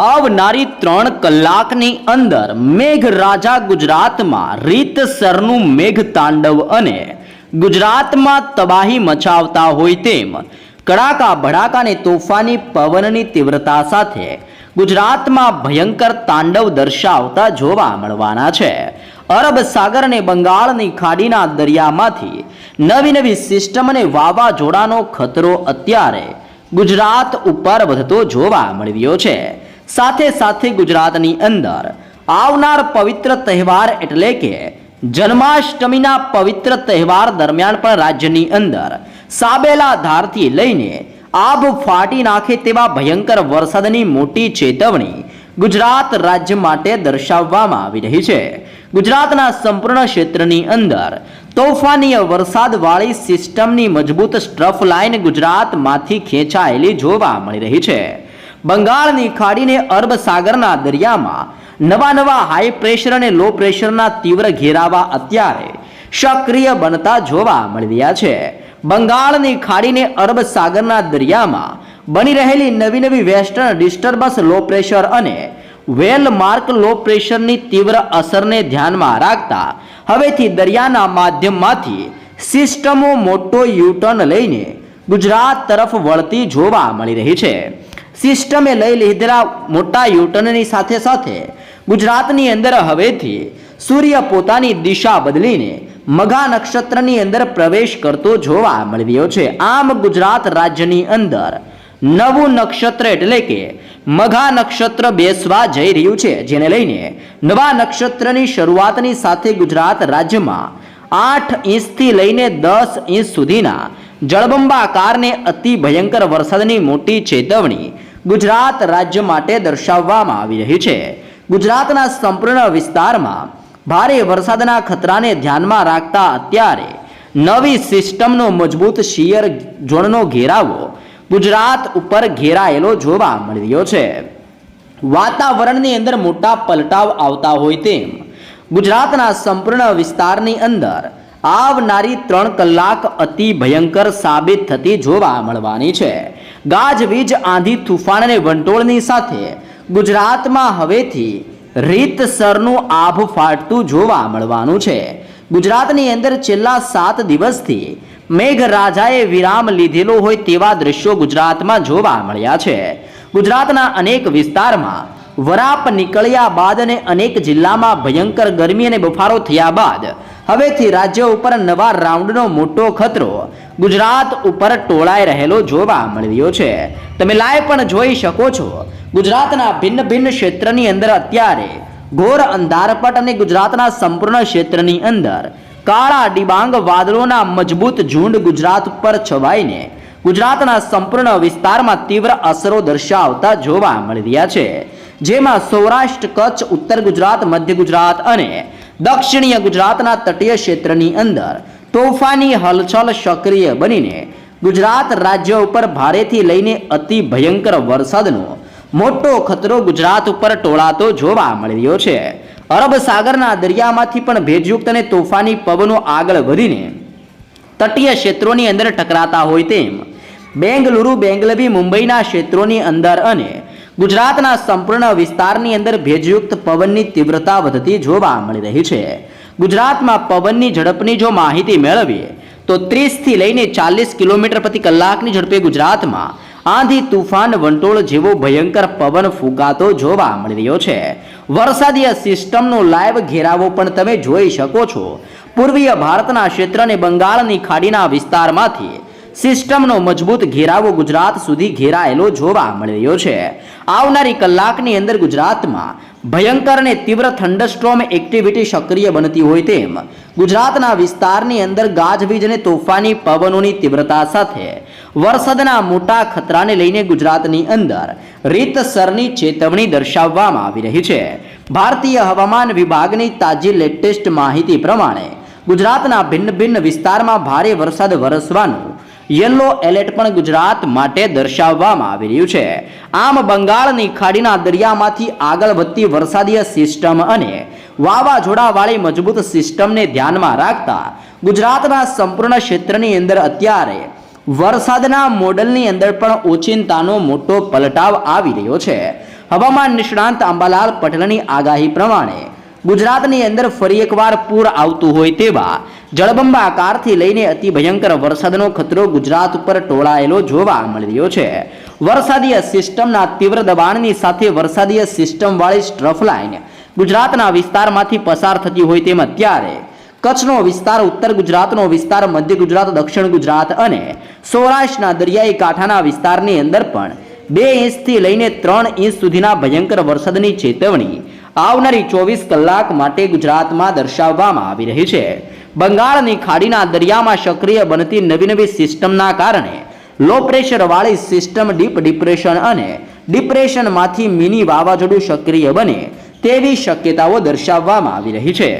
આવનારી ત્રણ કલાકની અંદર મેઘરાજા ગુજરાતમાં રીતસરનું મેઘ તાંડવ અને ગુજરાતમાં તબાહી મચાવતા હોય તેમ કડાકા ભડાકાને તોફાની પવનની તીવ્રતા સાથે ગુજરાતમાં ભયંકર તાંડવ દર્શાવતા જોવા મળવાના છે. અરબ સાગર અને બંગાળની ખાડીના દરિયામાંથી નવી નવી સિસ્ટમ અને વાવાઝોડાનો ખતરો અત્યારે ગુજરાત ઉપર વધતો જોવા મળ્યો છે. સાથે સાથે ગુજરાતની અંદર આવનાર પવિત્ર તહેવાર એટલે કે જન્માષ્ટમીના પવિત્ર તહેવાર દરમિયાન પણ રાજ્યની અંદર સાબેલા ધારથી લઈને આબ ફાટી નાખે તેવા ભયંકર વરસાદની મોટી ચેતવણી ગુજરાત રાજ્ય માટે દર્શાવવામાં આવી રહી છે. ગુજરાતના સંપૂર્ણ ક્ષેત્રની અંદર તોફાનીય વરસાદવાળી સિસ્ટમની મજબૂત સ્ટ્રફ લાઇન ગુજરાતમાંથી ખેંચાયેલી જોવા મળી રહી છે. બંગાળની ખાડીને અરબ સાગરના દરિયામાં નવા નવા હાઈ પ્રેશર અને લો પ્રેશરના તીવ્ર ઘેરાવા અત્યારે સક્રિય બનતા જોવા મળી રહ્યા છે. બંગાળની ખાડીને અરબ સાગરના દરિયામાં બની રહેલી નવી નવી વેસ્ટર્ન ડિસ્ટર્બન્સ લો પ્રેશર અને વેલ માર્ક લો પ્રેશરની તીવ્ર અસરને ધ્યાનમાં રાખતા હવેથી દરિયાના માધ્યમમાંથી સિસ્ટમો મોટો યુટર્ન લઈને ગુજરાત તરફ વળતી જોવા મળી રહી છે. સિસ્ટમે લઈ લીધેલા મોટા યુટર્નની સાથે સાથે ગુજરાતની અંદર હવેથી સૂર્ય પોતાની દિશા બદલીને મઘા નક્ષત્રની અંદર પ્રવેશ કરતો જોવા મળ્યો છે. આમ ગુજરાત રાજ્યની અંદર નવું નક્ષત્ર એટલે કે મઘા નક્ષત્ર બેસવા જઈ રહ્યું છે. જેને લઈને નવા નક્ષત્રની શરૂઆતની સાથે ગુજરાત રાજ્યમાં આઠ ઇંચથી લઈને દસ ઇંચ સુધીના જળબંબાકારને અતિ ભયંકર વરસાદની મોટી ચેતવણી ગુજરાત રાજ્ય માટે દર્શાવવામાં આવી રહી છે. ગુજરાતના સંપૂર્ણ વિસ્તારમાં ભારે વરસાદના ખતરાને ધ્યાનમાં રાખતા અત્યારે નવી સિસ્ટમનો મજબૂત શિયર ઝોનનો ઘેરાવો ગુજરાત ઉપર ઘેરાયેલો જોવા મળી રહ્યો છે. વાતાવરણની અંદર મોટા પલટાવ આવતા હોય તેમ ગુજરાતના સંપૂર્ણ વિસ્તારની અંદર આવનારી ત્રણ કલાક અતિ ભયંકર સાબિત થતી જોવા મળવાની છે. ગાજવીજ આંધી તુફાન અને વંટોળની સાથે ગુજરાતમાં હવેથી રીતસરનું આભ ફાટતું જોવા મળવાનું છે. ગુજરાતની અંદર છેલ્લા સાત દિવસથી મેઘરાજાએ વિરામ લીધેલો હોય તેવા દ્રશ્યો ગુજરાતમાં જોવા મળ્યા છે. ગુજરાતના અનેક વિસ્તારમાં વરાપ નીકળ્યા બાદ અને અનેક જિલ્લામાં ભયંકર ગરમી અને બફારો થયા બાદ હવેથી રાજ્ય ઉપર નવા રાઉન્ડનો મોટો ખતરો ગુજરાત ઉપર ટોળાઈ રહેલો જોવા મળી રહ્યો છે. તમે લાઈવ પણ જોઈ શકો છો. ગુજરાતના ભિન્ન ભિન્ન ક્ષેત્રની અંદર અત્યારે ઘોર અંધારપટ અને ગુજરાતના સંપૂર્ણ ક્ષેત્રની અંદર કાળા ડિબાંગ વાદળોના મજબૂત ઝુંડ ગુજરાત ઉપર છવાઈને ગુજરાતના સંપૂર્ણ વિસ્તારમાં તીવ્ર અસરો દર્શાવતા જોવા મળી રહ્યા છે. જેમાં સૌરાષ્ટ્ર, કચ્છ, ઉત્તર ગુજરાત, મધ્ય ગુજરાત અને દક્ષિણીય ગુજરાતના તટીય ક્ષેત્રની અંદર તોફાની હલચલ સક્રિય બનીને ગુજરાત રાજ્ય ઉપર ભારેથી લઈને અતિ ભયંકર વરસાદનો મોટો ખતરો ગુજરાત ઉપર ટોળાતો જોવા મળી રહ્યો છે. અરબ સાગરના દરિયામાંથી પણ ભેજયુક્ત અને તોફાની પવનો આગળ વધીને તટીય ક્ષેત્રોની અંદર ટકરાતા હોય તેમ બેંગલુરુ, બેંગલવી, મુંબઈના ક્ષેત્રોની અંદર અને ગુજરાતના સંપૂર્ણ વિસ્તારની અંદર ભેજયુક્ત પવનની તીવ્રતા વધતી જોવા મળી રહી છે. ગુજરાતમાં પવનની ઝડપની જો માહિતી મેળવીએ, તો ત્રીસથી લઈને ચાલીસ કિલોમીટર પ્રતિ કલાકની ઝડપે ગુજરાતમાં આંધી તુફાન વંટોળ જેવો ભયંકર પવન ફૂંકાતો જોવા મળી રહ્યો છે. વરસાદીય સિસ્ટમનો લાઈવ ઘેરાવો પણ તમે જોઈ શકો છો. પૂર્વીય ભારતના ક્ષેત્ર અને બંગાળની ખાડીના વિસ્તારમાંથી સિસ્ટમનો મજબૂત ઘેરાવો ગુજરાત સુધી ઘેરાયેલો જોવા મળી રહ્યો છે. આવનારી કલાકની અંદર ગુજરાતમાં ભયંકર અને તીવ્ર થંડરસ્ટ્રોમ એક્ટિવિટી સક્રિય બનતી હોય તેમ ગુજરાતના વિસ્તારની અંદર ગાજવીજ અને તોફાની પવનોની તીવ્રતા સાથે વરસાદના મોટા ખતરાને લઈને ગુજરાતની અંદર રીતસરની ચેતવણી દર્શાવવામાં આવી રહી છે. ભારતીય હવામાન વિભાગની તાજી લેટેસ્ટ માહિતી પ્રમાણે ગુજરાતના ભિન્ન ભિન્ન વિસ્તારમાં ભારે વરસાદ વરસવાનું યલો એલર્ટ પણ ગુજરાત માટે દર્શાવવામાં આવી રહ્યું છે. આમ બંગાળની ખાડીના દરિયામાંથી આગળ વધતી વરસાદીય સિસ્ટમ અને વાવાઝોડાવાળી મજબૂત સિસ્ટમને ધ્યાનમાં રાખતા ગુજરાતના સંપૂર્ણ ક્ષેત્રની અંદર અત્યારે વરસાદના મોડલની અંદર પણ ઓચિંતાનો મોટો પલટાવ આવી રહ્યો છે. હવામાન નિષ્ણાંત અંબાલાલ પટેલની આગાહી પ્રમાણે ગુજરાતની અંદર ફરી એકવાર પૂર આવતું હોય તેવા જળબંબાકારથી લઈને અતિ ભયંકર વરસાદનો ખતરો ગુજરાત ઉપર ટોળાયેલો જોવા મળી રહ્યો છે. વરસાદીય સિસ્ટમના તીવ્ર દબાણની સાથે વરસાદીય સિસ્ટમવાળી સ્ટ્રફ લાઇન ગુજરાતના વિસ્તારમાંથી પસાર થતી હોય તેમ અત્યારે કચ્છનો વિસ્તાર, ઉત્તર ગુજરાતનો વિસ્તાર, મધ્ય ગુજરાત, દક્ષિણ ગુજરાત અને સૌરાષ્ટ્રના દરિયાઈ કાંઠાના વિસ્તારની અંદર પણ બે ઇંચથી લઈને ત્રણ ઇંચ સુધીના ભયંકર વરસાદની ચેતવણી આવનારી ચોવીસ કલાક માટે ગુજરાતમાં દર્શાવવામાં આવી રહી છે. બંગાળની ખાડીના દરિયામાં સક્રિય બનતી નવી નવી સિસ્ટમના કારણે લો પ્રેશરવાળી સિસ્ટમ ડીપ ડિપ્રેશન અને ડિપ્રેશનમાંથી મિની વાવાઝોડું સક્રિય બને તેવી શક્યતાઓ દર્શાવવામાં આવી રહી છે.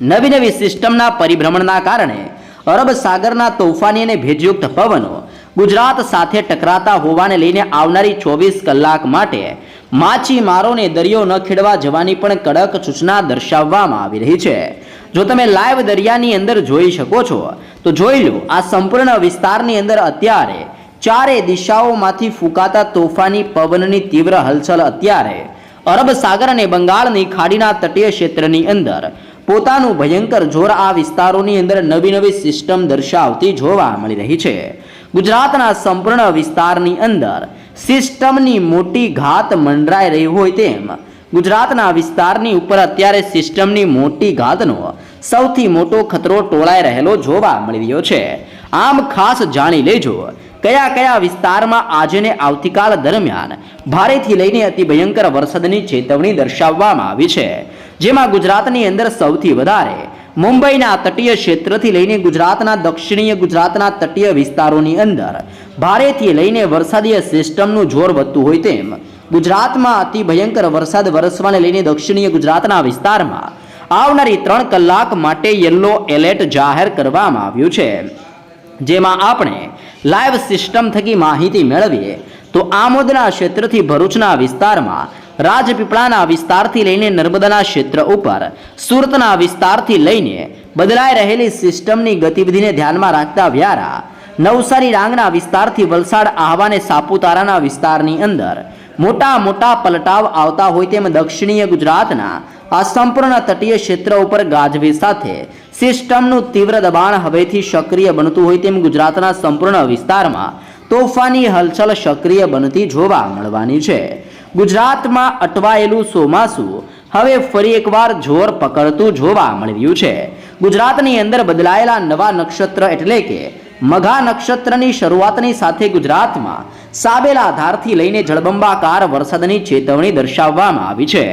નવી નવી સિસ્ટમના પરિભ્રમણના કારણે અરબ સાગરના તોફાની અને ભેજયુક્ત પવનો ગુજરાત સાથે ટકરાતા હોવાને લઈને આવનારી ચોવીસ કલાક માટે માછીમારોને દરિયો ન ખેડવા જવાની પણ કડક સૂચના દર્શાવવામાં આવી રહી છે. જો તમે લાઈવ દરિયાની અંદર જોઈ શકો છો, તો જોઈ લો, આ સંપૂર્ણ વિસ્તારની અંદર અત્યારે ચારે દિશાઓમાંથી ફૂંકાતા તોફાની પવનની તીવ્ર હલચલ અત્યારે અરબ સાગર અને બંગાળની ખાડીના તટીય ક્ષેત્રની અંદર. પોતાનું ભયંકર જોર આ વિસ્તારોની અંદર નવી નવી સિસ્ટમ દર્શાવતી જોવા મળી રહી છે. ગુજરાતના સંપૂર્ણ વિસ્તારની અંદર સિસ્ટમની મોટી ઘાત મંડરાઈ રહી હોય તેમ. ગુજરાતના વિસ્તારની ઉપર અત્યારે સિસ્ટમની મોટી ઘાતનો સૌથી મોટો ખતરો ટોળાઈ રહેલો જોવા મળી રહ્યો છે. આમ ખાસ જાણી લેજો, કયા કયા વિસ્તારમાં આજે આવતીકાલ દરમિયાન ભારેથી લઈને અતિ ભયંકર વરસાદની ચેતવણી દર્શાવવામાં આવી છે. જેમાં ગુજરાતની અંદર સૌથી વધારે મુંબઈના તટીય ક્ષેત્રથી લઈને ગુજરાતના દક્ષિણીય ગુજરાતના તટીય વિસ્તારોની અંદર ભારેથી લઈને વરસાદીય સિસ્ટમનું જોર વધતું હોય તેમ ગુજરાતમાં અતિ ભયંકર વરસાદ વરસવાને લઈને દક્ષિણીય ગુજરાતના વિસ્તારમાં આવનારી ત્રણ કલાક માટે યલો એલર્ટ જાહેર કરવામાં આવ્યું છે. જેમાં આપણે લાઈવ સિસ્ટમ થકી માહિતી મેળવીએ તો આમોદના ક્ષેત્રથી ભરૂચના વિસ્તારમાં રાજપીપળાના વિસ્તારથી લઈને નર્મદાના ક્ષેત્ર ઉપર, સુરતના વિસ્તારથી લઈને બદલાઈ રહેલી સિસ્ટમની ગતિવિધિને ધ્યાનમાં રાખતા વ્યારા, નવસારી ડાંગના વિસ્તારથી વલસાડ આહવાને સાપુતારાના વિસ્તારની અંદર મોટા મોટા પલટાવ આવતા હોય તેમ દક્ષિણીય ગુજરાતના આ સંપૂર્ણ તટીય ક્ષેત્ર ઉપર ગાજવી સાથે સિસ્ટમનું તીવ્ર દબાણ હવેથી સક્રિય બનતું હોય તેમ ગુજરાતના સંપૂર્ણ વિસ્તારમાં તોફાની હલચલ સક્રિય બનતી જોવા મળવાની છે. ગુજરાતમાં અટવાયેલું ચોમાસું હવે ફરી એકવાર જોર પકડતું જોવા મળી રહ્યું છે. ગુજરાતની અંદર બદલાયેલા નવા નક્ષત્ર એટલે કે મઘા નક્ષત્રની શરૂઆતની સાથે ગુજરાતમાં સાબેલા ધારથી લઈને જળબંબાકાર વરસાદની ચેતવણી દર્શાવવામાં આવી છે.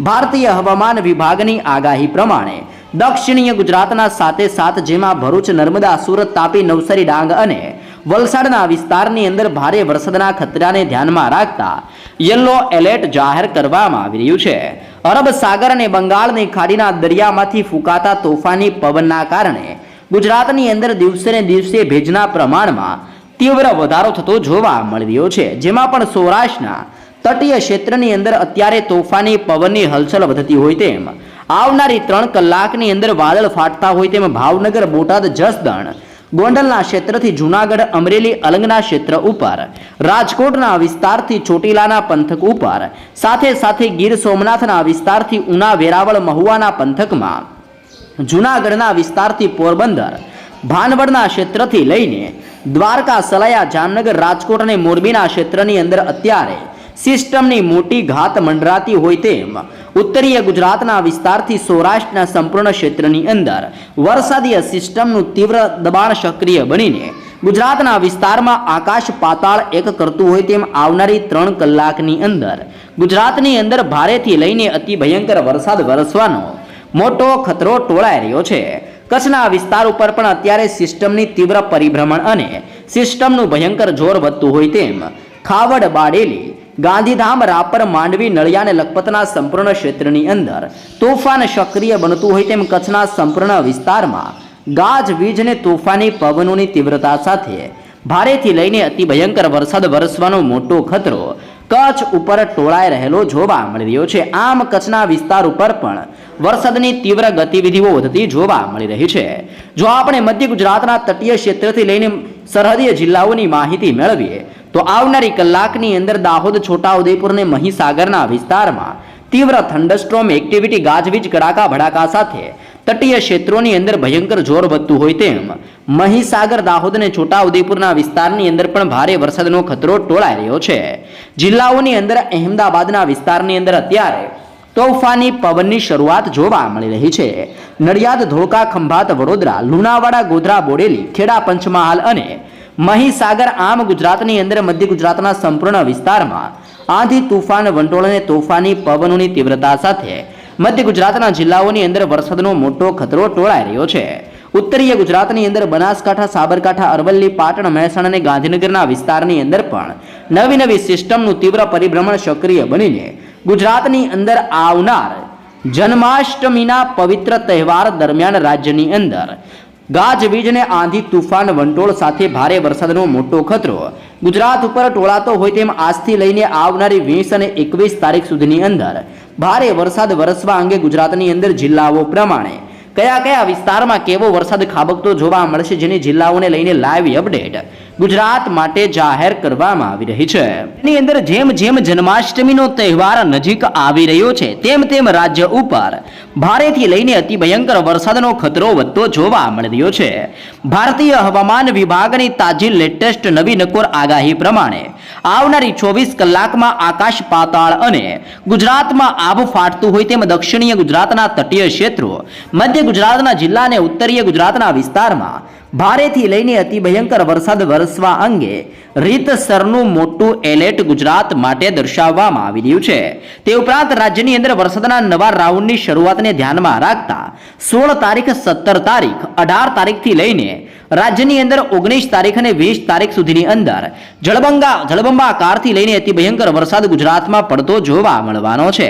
ભારતીય હવામાન વિભાગની આગાહી પ્રમાણે દક્ષિણીય ગુજરાતના સાથે સાથ જેમાં ભરૂચ, નર્મદા, સુરત તાપી, નવસારી, ડાંગ અને વલસાડના વિસ્તારની અંદર ભારે વરસાદના ખતરાને ધ્યાનમાં રાખતા યલો એલર્ટ જાહેર કરવામાં આવી રહ્યું છે. અરબ સાગર અને બંગાળની ખાડીના દરિયામાંથી ફૂંકાતા તોફાની પવનના કારણે ગુજરાતની અંદર દિવસે ને દિવસે ભેજના પ્રમાણમાં તીવ્ર વધારો થતો જોવા મળી રહ્યો છે. જેમાં પણ સૌરાષ્ટ્રના તટીય ક્ષેત્રની અંદર અત્યારે તોફાની પવનની હલચલ વધતી હોય તેમ, આવનારી ત્રણ કલાકની અંદર વાદળ ફાટતા હોય તેમ ભાવનગર, બોટાદ, જસદણ ગોંડલના ક્ષેત્રથી જૂનાગઢ, અમરેલી, અલંગના ક્ષેત્ર ઉપર. રાજકોટના વિસ્તારથી ચોટીલાના પંથક ઉપર. સાથે સાથે ગીર સોમનાથના વિસ્તારથી ઉના, વેરાવળ, મહુવાના પંથકમાં. જૂનાગઢના વિસ્તારથી પોરબંદર, ભાનવડના ક્ષેત્રથી લઈને દ્વારકા, સલાયા, જામનગર, રાજકોટ અને મોરબીના ક્ષેત્રની અંદર અત્યારે સિસ્ટમની મોટી ઘાત મંડરાતી હોય તેમ ઉત્તરીય ગુજરાતના વિસ્તારથી સૌરાષ્ટ્રના સંપૂર્ણ ક્ષેત્રની અંદર વરસાદીય સિસ્ટમનું તીવ્ર દબાણ સક્રિય બનીને ગુજરાતના વિસ્તારમાં આકાશ પાતાળ એક કરતું હોય તેમ આવનારી ત્રણ કલાકની અંદર ગુજરાતની અંદર ભારેથી લઈને અતિ ભયંકર વરસાદ વરસવાનો મોટો ખતરો ટોળાઈ રહ્યો છે. કચ્છના વિસ્તાર ઉપર પણ અત્યારે સિસ્ટમની તીવ્ર પરિભ્રમણ અને સિસ્ટમનું ભયંકર જોર વધતું હોય તેમ ખાવડ બાડેલી ગાંધીધામ રાપર, માંડવી, નળિયા અને લખપતના સંપૂર્ણ ક્ષેત્રની અંદર તોફાન સક્રિય બનતું હોય તેમ કચ્છના સંપૂર્ણ વિસ્તારમાં ગાજ, વીજ અને તોફાની પવનોની તીવ્રતા સાથે ભારેથી લઈને અતિ ભયંકર વરસાદ વરસવાનો મોટો ખતરો કચ્છ ઉપર ટોળાઈ રહેલો જોવા મળી રહ્યો છે. આમ કચ્છના વિસ્તાર ઉપર પણ વરસાદની તીવ્ર ગતિવિધિઓ વધતી જોવા મળી રહી છે. જો આપણે મધ્ય ગુજરાતના તટીય ક્ષેત્રથી લઈને સરહદીય જિલ્લાઓની માહિતી મેળવીએ તો આવનારી કલાકની અંદર દાહોદ છોટાઉદેપુર મહીસાગરના વિસ્તારમાં તીવ્ર થંડરસ્ટ્રોમ એક્ટિવિટી ગાજવીજ કડાકા ભડાકા સાથે તટીય ક્ષેત્રોની અંદર ભયંકર જોર વધતું હોય તેમ મહીસાગર, દાહોદ અને છોટાઉદેપુરના વિસ્તારની અંદર પણ ભારે વરસાદનો ખતરો ટોળાઈ રહ્યો છે. જિલ્લાઓની અંદર અહેમદાબાદના વિસ્તારની અંદર અત્યારે તોફાની પવનની શરૂઆત જોવા મળી રહી છે. નડિયાદ, ધોળકા, ખંભાત, વડોદરા, લુણાવાડા, ગોધરા, બોડેલી, ખેડા, પંચમહાલ અને મહીસાગર આમ ગુજરાતની અંદર મધ્ય ગુજરાતના સંપૂર્ણ વિસ્તારમાં આંધી તુફાન વંટોળ અને તોફાની પવનોની તીવ્રતા સાથે મધ્ય ગુજરાતના જિલ્લાઓની અંદર વરસાદનો મોટો ખતરો ટોળાઈ રહ્યો છે. ઉત્તરીય ગુજરાતની અંદર બનાસકાંઠા, સાબરકાંઠા, અરવલ્લી, પાટણ, મહેસાણા અને ગાંધીનગરના વિસ્તારની અંદર પણ નવી નવી સિસ્ટમનું તીવ્ર પરિભ્રમણ સક્રિય બનીને ગુજરાતની અંદર આવનાર જન્માષ્ટમીના પવિત્ર તહેવાર દરમિયાન રાજ્યની અંદર ગાજવીજ અને આંધી તુફાન વંટોળ સાથે ભારે વરસાદનો મોટો ખતરો. ગુજરાત ઉપર ટોળાતો હોય તેમ આજથી લઈને આવનારી વીસ અને એકવીસ તારીખ સુધીની અંદર ભારે વરસાદ વરસવા અંગે ગુજરાતની અંદર જિલ્લાઓ પ્રમાણે કયા કયા વિસ્તારમાં કેવો વરસાદ ખાબકતો જોવા મળશે જેની જિલ્લાઓને લઈને લાઈવ અપડેટ ગુજરાત માટે જાહેર કરવામાં આવી રહી છે. એની અંદર જેમ જેમ જન્માષ્ટમીનો તહેવાર નજીક આવી રહ્યો છે, તેમ તેમ રાજ્ય ઉપર ભારેથી લઈને અતિ ભયંકર વરસાદનો ખતરો વધતો જોવા મળી રહ્યો છે. ભારતીય હવામાન વિભાગની તાજી લેટેસ્ટ નવી નકોર આગાહી પ્રમાણે આવનારી ચોવીસ કલાકમાં આકાશ પાતાળ અને ગુજરાતમાં આબ ફાટતું હોય તેમ દક્ષિણીય ગુજરાતના તટીય ક્ષેત્રો, મધ્ય ગુજરાતના જિલ્લા અને ઉત્તરીય ગુજરાતના વિસ્તારમાં ભારેથી લઈને અતિ ભયંકર વરસાદ વરસવા અંગે રીતસરનું મોટું એલર્ટ ગુજરાત માટે દર્શાવવામાં આવી રહ્યું છે. તે ઉપરાંત રાજ્યની અંદર વરસાદના નવા રાઉન્ડની શરૂઆતને ધ્યાનમાં રાખતા સોળ તારીખ, સત્તર તારીખ, અઢાર તારીખથી લઈને રાજ્યની અંદર ઓગણીસ તારીખ અને વીસ તારીખ સુધીની અંદર જળબંગા જળબંબાકારથી લઈને અતિ ભયંકર વરસાદ ગુજરાતમાં પડતો જોવા મળવાનો છે.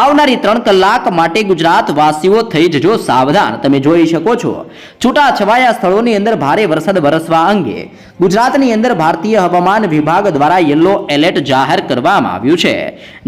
આવનારી ત્રણ કલાક માટે ગુજરાત વાસીઓ થઈ જજો સાવધાન. તમે જોઈ શકો છો છૂટા છવાયા સ્થળોની અંદર ભારે વરસાદ વરસવા અંગે ગુજરાતની અંદર ભારતીય હવામાન વિભાગ દ્વારા યલો એલર્ટ જાહેર કરવામાં આવ્યું છે.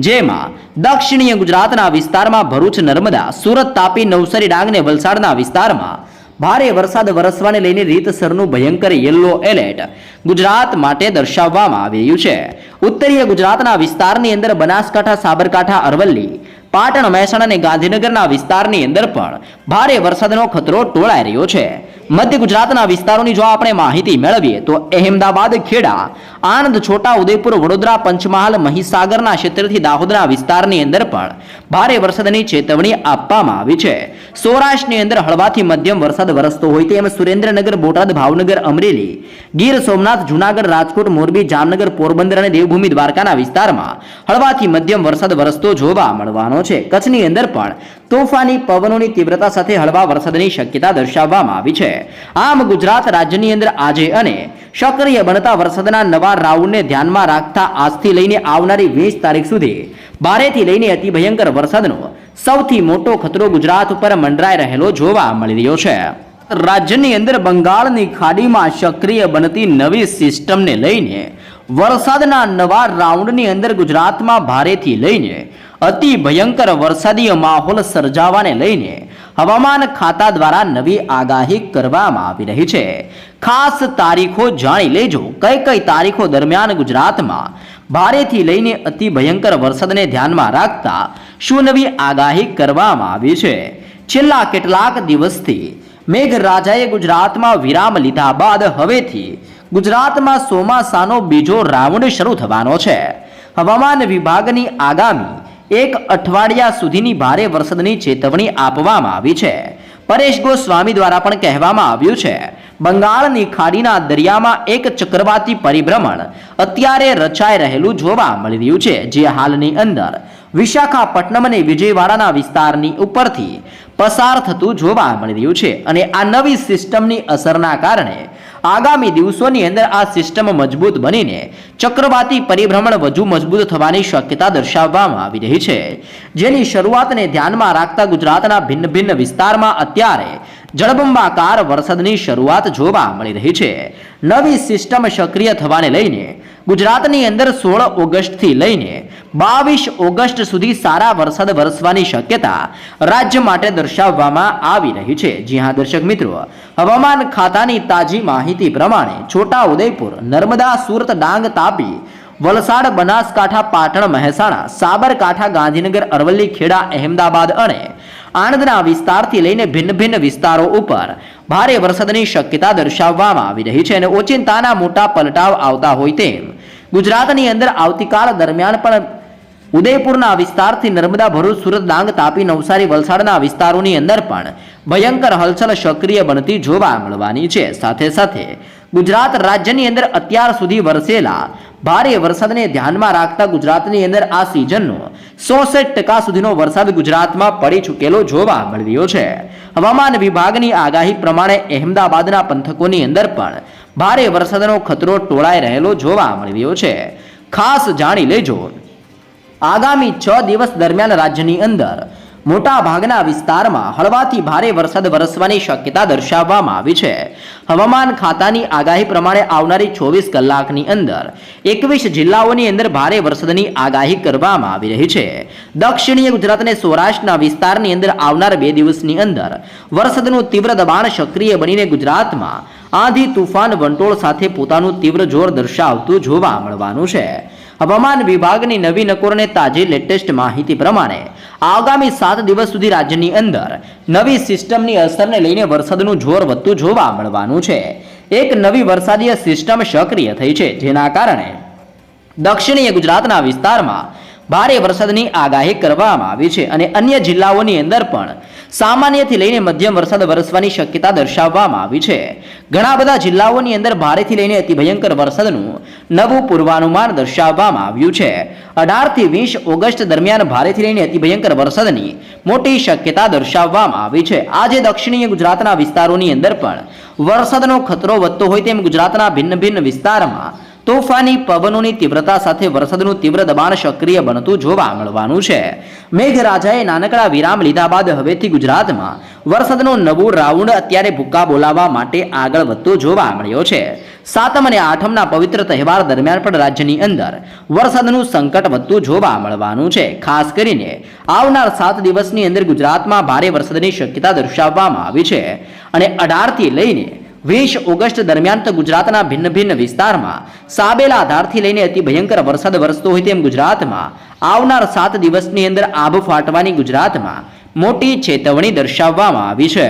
જેમાં દક્ષિણીય ગુજરાતના વિસ્તારમાં ભરૂચ, નર્મદા, સુરત તાપી, નવસારી, ડાંગ અને વલસાડના વિસ્તારમાં ભારે વરસાદ વરસવાને લઈને રીતસરનું ભયંકર યલો એલર્ટ ગુજરાત માટે દર્શાવવામાં આવી રહ્યું છે. ઉત્તરીય ગુજરાતના વિસ્તારની અંદર બનાસકાંઠા, સાબરકાંઠા, અરવલ્લી પાટણ મહેસાણા અને ગાંધીનગરના વિસ્તારની અંદર પણ ભારે વરસાદનો ખતરો ટોળાઈ રહ્યો છે. મધ્ય ગુજરાતના વિસ્તારોની જો આપણે માહિતી મેળવીએ તો અહેમદાબાદ, ખેડા, આણંદ, છોટા, ઉદયપુર, વડોદરા, પંચમહાલ, મહીસાગરના ક્ષેત્રથી દાહોદના વિસ્તારની અંદર પણ ભારે વરસાદની ચેતવણી આપવામાં આવી છે. સૌરાષ્ટ્રની અંદર હળવાથી મધ્યમ વરસાદ વરસતો હોય તેમ સુરેન્દ્રનગર, બોટાદ, ભાવનગર, અમરેલી, ગીર સોમનાથ, જુનાગઢ, રાજકોટ, મોરબી, જામનગર, પોરબંદર અને દેવભૂમિ દ્વારકાના વિસ્તારમાં હળવાથી મધ્યમ વરસાદ વરસતો જોવા મળવાનો છે. કચ્છની અંદર પણ તોફાની પવનોની તીવ્રતા સાથે હળવા વરસાદની શક્યતા દર્શાવવામાં આવી છે. આમ ગુજરાત રાજ્યની અંદર આજે અને સક્રિય બનતા વરસાદના નવા રાઉન્ડને ધ્યાનમાં રાખતા આજથી લઈને આવનારી વીસ તારીખ સુધી ભારેથી લઈને અતિ ભયંકર વરસાદનો સૌથી મોટો ખતરો ગુજરાત ઉપર મંડરાઈ રહેલો જોવા મળી રહ્યો છે. રાજ્યની અંદર બંગાળની ખાડીમાં સક્રિય બનતી નવી સિસ્ટમને લઈને વરસાદના નવા રાઉન્ડની અંદર ગુજરાતમાં ભારેથી લઈને અતિ ભયંકર વરસાદી માહોલ સર્જાવાને લઈને હવામાન ખાતા દ્વારા નવી આગાહી કરવામાં આવી રહી છે. ખાસ તારીખો જાણી લેજો. કઈ કઈ તારીખો દરમિયાન ગુજરાતમાં ભારેથી લઈને અતિ ભયંકર વરસાદને ધ્યાનમાં રાખતા શું નવી આગાહી કરવામાં આવી છે? છેલ્લા કેટલાક દિવસથી મેઘરાજાએ ગુજરાતમાં વિરામ લીધા બાદ હવેથી ગુજરાતમાં ચોમાસાનો બીજો રાઉન્ડ શરૂ થવાનો છે. હવામાન વિભાગની આગામી એક અઠવાડિયા સુધીની ભારે વરસાદની ચેતવણી આપવામાં આવી છે. પરેશ ગોસ્વામી દ્વારા પણ કહેવામાં આવ્યું છે, બંગાળની ખાડીના દરિયામાં એક ચક્રવાતી પરિભ્રમણ અત્યારે રચાઈ રહેલું જોવા મળી રહ્યું છે, જે હાલની અંદર વિશાખાપટ્ટનમ અને વિજયવાડાના વિસ્તારની ઉપરથી પસાર થતું જોવા મળી રહ્યું છે અને આ નવી સિસ્ટમની અસરના કારણે આગામી દિવસોની અંદર આ સિસ્ટમ મજબૂત બનીને ચક્રવાતી પરિભ્રમણ વધુ મજબૂત થવાની શક્યતા દર્શાવવામાં આવી રહી છે. જેની શરૂઆતને ધ્યાનમાં રાખતા ગુજરાતના ભિન્ન ભિન્ન વિસ્તારમાં અત્યારે જળબંબાકાર વરસાદની શરૂઆત જોવા મળી રહી છે. નવી સિસ્ટમ સક્રિય થવાને લઈને ગુજરાતની અંદર સોળ ઓગસ્ટથી લઈને બાવીસ ઓગસ્ટ સુધી સારા વરસાદ વરસવાની શક્યતા રાજ્ય માટે દર્શાવવામાં આવી રહી છે. જી દર્શક મિત્રો, હવામાન ખાતાની તાજી માહિતી પ્રમાણે છોટા નર્મદા, સુરત, ડાંગ, તાપી, વલસાડ, બનાસકાંઠા, પાટણ, મહેસાણા, સાબરકાંઠા, ગાંધીનગર, અરવલ્લી, ખેડા, અહેમદાબાદ અને આણંદના વિસ્તારથી લઈને ભિન્ન ભિન્ન વિસ્તારો ઉપર ભારે વરસાદની શક્યતા દર્શાવવામાં આવી રહી છે અને ઓચિંતાના મોટા પલટાવ આવતા હોય તેમ ગુજરાતની અંદર આવતીકાલ દરમિયાન પણ ઉદયપુરના વિસ્તારથી નર્મદા ભરૂચ, સુરત, ડાંગ, તાપી, નવસારી, વલસાડના વિસ્તારોની અંદર પણ ભયંકર હલચલ સક્રિય બનતી જોવા મળવાની છે. સાથે સાથે ગુજરાત રાજ્યની અંદર અત્યાર સુધી વરસેલા ભારે વરસાદને ધ્યાનમાં રાખતા ગુજરાતની અંદર આ સિઝનનો સોસઠ ટકા સુધીનો વરસાદ ગુજરાતમાં પડી ચૂકેલો જોવા મળ્યો છે. હવામાન વિભાગની આગાહી પ્રમાણે અહેમદાબાદના પંથકોની અંદર પણ ભારે વરસાદનો ખતરો ટોળાઈ રહેલો જોવા મળ્યો છે. ખાસ જાણી લેજો. આગામી છ દિવસ દરમિયાન રાજ્યની અંદર મોટા ભાગના વિસ્તારમાં હળવાથી ભારે વરસાદ વરસવાની શક્યતા દર્શાવવામાં આવી છે. હવામાન ખાતાની આગાહી પ્રમાણે આવનારી ચોવીસ કલાકની અંદર એકવીસ જિલ્લાઓની અંદર ભારે વરસાદની આગાહી કરવામાં આવી રહી છે. દક્ષિણીય ગુજરાત અને સૌરાષ્ટ્રના વિસ્તારની અંદર આવનાર બે દિવસની અંદર વરસાદનું તીવ્ર દબાણ સક્રિય બનીને ગુજરાતમાં આંધી તુફાન વંટોળ સાથે પોતાનું તીવ્ર જોર દર્શાવતું જોવા મળવાનું છે. હવામાન વિભાગની નવી નકોરને તાજી લેટેસ્ટ માહિતી પ્રમાણે આગામી સાત દિવસ સુધી રાજ્યની અંદર નવી સિસ્ટમની અસરને લઈને વરસાદનું જોર વધતું જોવા મળવાનું છે. એક નવી વરસાદીય સિસ્ટમ સક્રિય થઈ છે, જેના કારણે દક્ષિણીય ગુજરાતના વિસ્તારમાં ભારે વરસાદની આગાહી કરવામાં આવી છે અને અન્ય જિલ્લાઓની અંદર પણ સામાન્યથી લઈને મધ્યમ વરસાદ વરસવાની શક્યતા દર્શાવવામાં આવી છે. ઘણા બધા જિલ્લાઓની અંદર ભારેથી લઈને અતિ ભયંકર વરસાદનું નવું પૂર્વાનુમાન દર્શાવવામાં આવ્યું છે. અઢારથી વીસ ઓગસ્ટ દરમિયાન ભારેથી લઈને અતિ ભયંકર વરસાદની મોટી શક્યતા દર્શાવવામાં આવી છે. આજે દક્ષિણીય ગુજરાતના વિસ્તારોની અંદર પણ વરસાદનો ખતરો વધતો હોય તેમ ગુજરાતના ભિન્ન ભિન્ન વિસ્તારમાં તોફાની પવનોની તીવ્રતા સાથે વરસાદનું તીવ્ર દબાણ સક્રિય બનતું જોવા મળવાનું છે. મેઘરાજાએ નાનકડા વિરામ લીધા બાદ હવેથી ગુજરાતમાં વરસાદનો નવું રાઉન્ડ અત્યારે ભૂક્કા બોલાવવા માટે આગળ વધતો જોવા મળ્યો છે. સાતમ અને આઠમના પવિત્ર તહેવાર દરમિયાન પણ રાજ્યની અંદર વરસાદનું સંકટ વધતું જોવા મળવાનું છે. ખાસ કરીને આવનાર સાત દિવસની અંદર ગુજરાતમાં ભારે વરસાદની શક્યતા દર્શાવવામાં આવી છે. અને અઢારથી લઈને વીસ ઓગસ્ટ દરમિયાન તો ગુજરાતના ભિન્ન ભિન્ન વિસ્તારમાં સાબેલા આધારથી લઈને અતિ ભયંકર વરસાદ વરસતો હોય તેમ ગુજરાતમાં આવનાર સાત દિવસની અંદર આભ ફાટવાની ગુજરાતમાં મોટી ચેતવણી દર્શાવવામાં આવી છે.